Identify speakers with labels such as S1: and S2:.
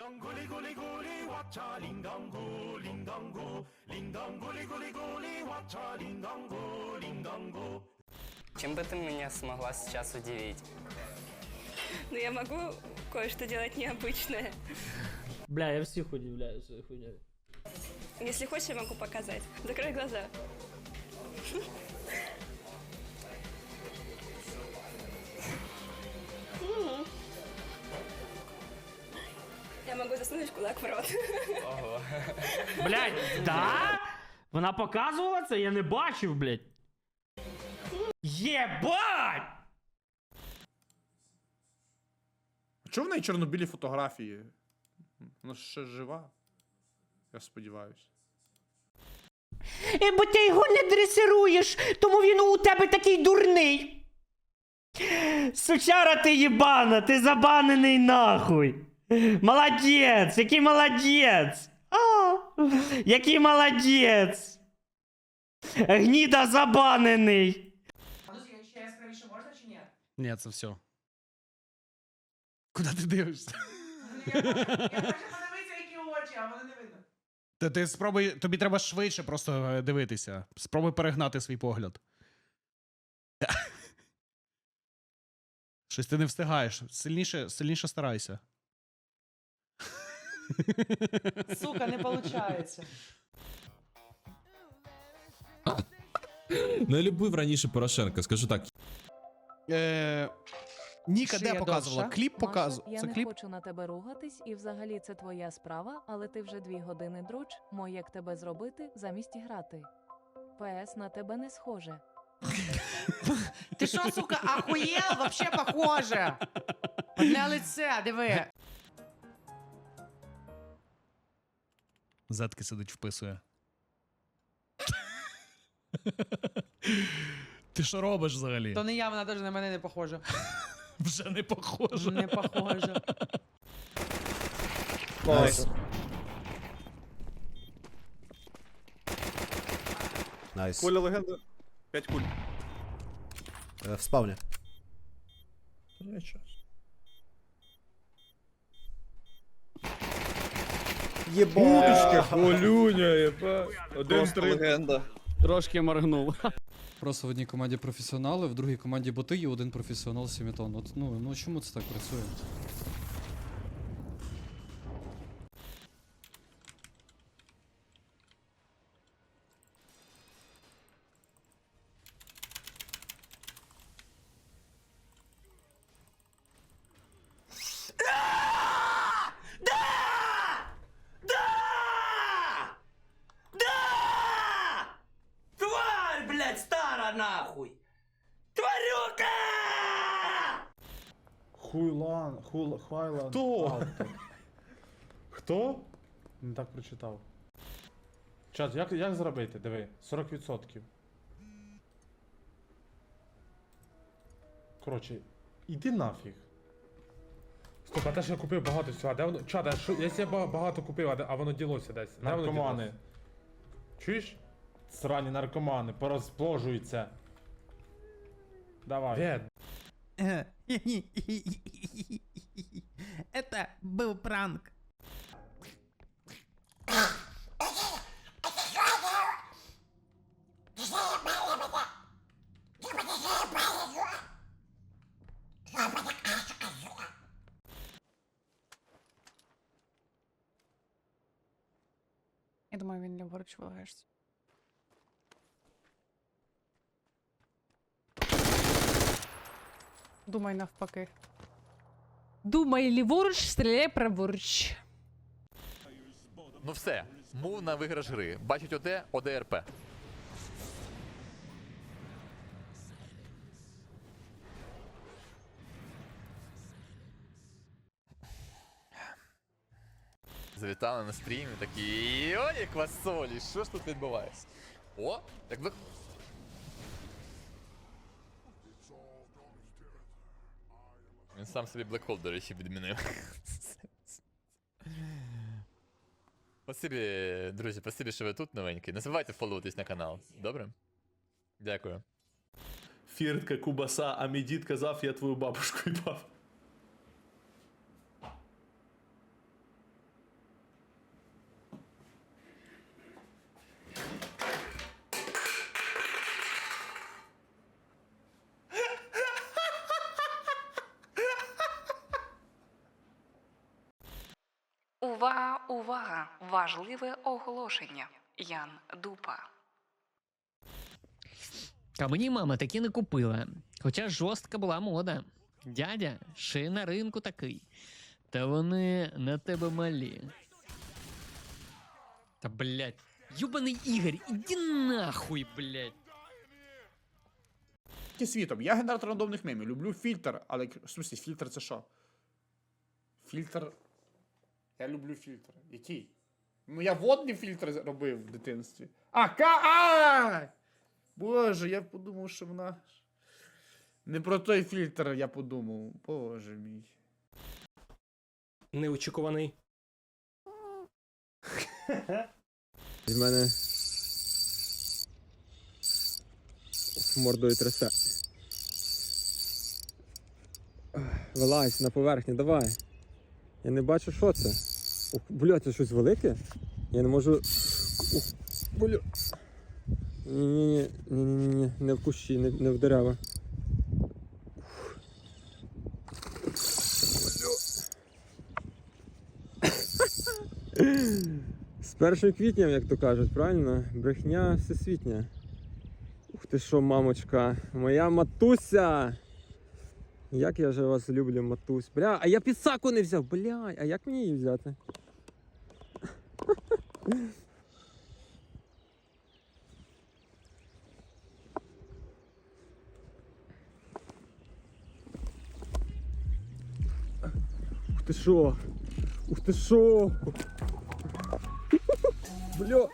S1: 링덩구리 구리 왓챠 링덩구 링덩구 링덩구리 구리 왓챠 링덩구 링덩구
S2: Чем бы ты меня смогла сейчас удивить?
S3: Ну я могу кое-что делать необычное.
S4: Бля, я всех удивляю своей хуйней.
S3: Если хочешь, я могу показать. Закрой глаза. Засунуть кулак в рот.
S4: Блядь, да? Вона показувала це? Я не бачив, блядь. Єбать!
S5: Чого в неї чорнобілі фотографії? Вона ж ще жива. Я сподіваюся.
S4: І бо ти його не дресируєш, тому він у тебе такий дурний. Сучара ти їбана, ти забанений нахуй. Молодець, який молодець. А, який молодець. Гніда забанений.
S6: Ще яскравіше можна чи ні?
S7: Ні, це все. Куди ти дивишся?
S6: Я можу подивитися, які очі, а вони не видно.
S7: Та ти спробуй, тобі треба швидше просто е, дивитися. Спробуй перегнати свій погляд. Щось ти не встигаєш. Сильніше, сильніше старайся.
S6: Сука, не виходить.
S8: Ну, я любив раніше Порошенка, скажу так.
S7: Е, Ніка
S6: Шия
S7: де показувала?
S6: довша?
S7: Кліп показувала.
S9: я
S7: Це
S9: не
S7: кліп?
S9: хочу на тебе ругатись, і взагалі це твоя справа, але ти вже дві години дроч, мо як тебе зробити замість грати. ПС на тебе не схоже.
S6: Ти що, сука, ахуєл? Вообще похоже. Одне лице, диви.
S7: Зетки сидить, вписує. Ти що робиш взагалі?
S6: То не я, вона теж на мене не похожа.
S7: Вже не похоже.
S6: Не похожа.
S10: Найс. Найс.
S5: Коля легенда. 5 куль.
S10: Е, В спавні. Єбать!
S5: Колюня, єба. Один три.
S10: легенда.
S4: Трошки моргнув.
S8: Просто в одній команді професіонали, в другій команді боти і один професіонал Сімітон. От, ну, ну чому це так працює?
S4: Тварь, блядь, стара нахуй! Тварюка!
S5: Хуйлан, хула, хвайлан. Хто? Хто? Не так прочитав. Чат, як, як зробити? Диви, 40%. Коротше, іди нафіг. Стоп, а те, що я купив багато всього, а де воно. Чат, а що, якщо я ба- багато купив, а, де- а воно ділося десь. Де воно
S11: Наркомани.
S5: ділося? Чуєш? Срані наркомани, порозпложуються. Давай. Де?
S6: Это был пранк. Я думаю, він ліворуч вилаєшся. Думай навпаки.
S9: Думай ліворуч, стріляй праворуч.
S12: Ну все, мов на виграш гри. Бачить ОД, ОДРП. Завітали на стрімі такі. Ой, квасолі, що ж тут відбувається? О, так ви. Він сам собі блекхол, до речі, відмінив. Спасибі, друзі, спасибі, що ви тут новенькі. Не забувайте фоловитись на канал. Добре? Дякую.
S11: Фіртка, кубаса, а мій дід казав, я твою бабушку їбав.
S13: Увага, увага! Важливе оголошення. Ян Дупа.
S14: Та мені мама такі не купила. Хоча жорстка була мода. Дядя ще на ринку такий. Та вони на тебе малі. Та блять. Юбаний Ігор, іди нахуй, блять.
S15: світом. Я генератор рандомних мемів. Люблю фільтр, але в смысле, фільтр це що? Фільтр. Я люблю фільтр. Який? Ну я водний фільтр робив в дитинстві. А, ка. А! Боже, я подумав, що вона. Не про той фільтр я подумав. Боже мій.
S16: Неочікуваний.
S10: Від мене. Мордою трясе. Вилазь на поверхню, давай. Я не бачу, що це. Ух, бля, це щось велике? Я не можу. Ух, бля. Ні-ні-ні, ні-ні-ні, не в кущі, не, не в дерева. З першим квітням, як то кажуть, правильно? Брехня всесвітня. Ух ти що, мамочка, моя матуся! Як я же вас люблю, матусь. Бля, а я підсаку не взяв, бля, а як мені її взяти? Ух ти що? Ух ти що? Бля.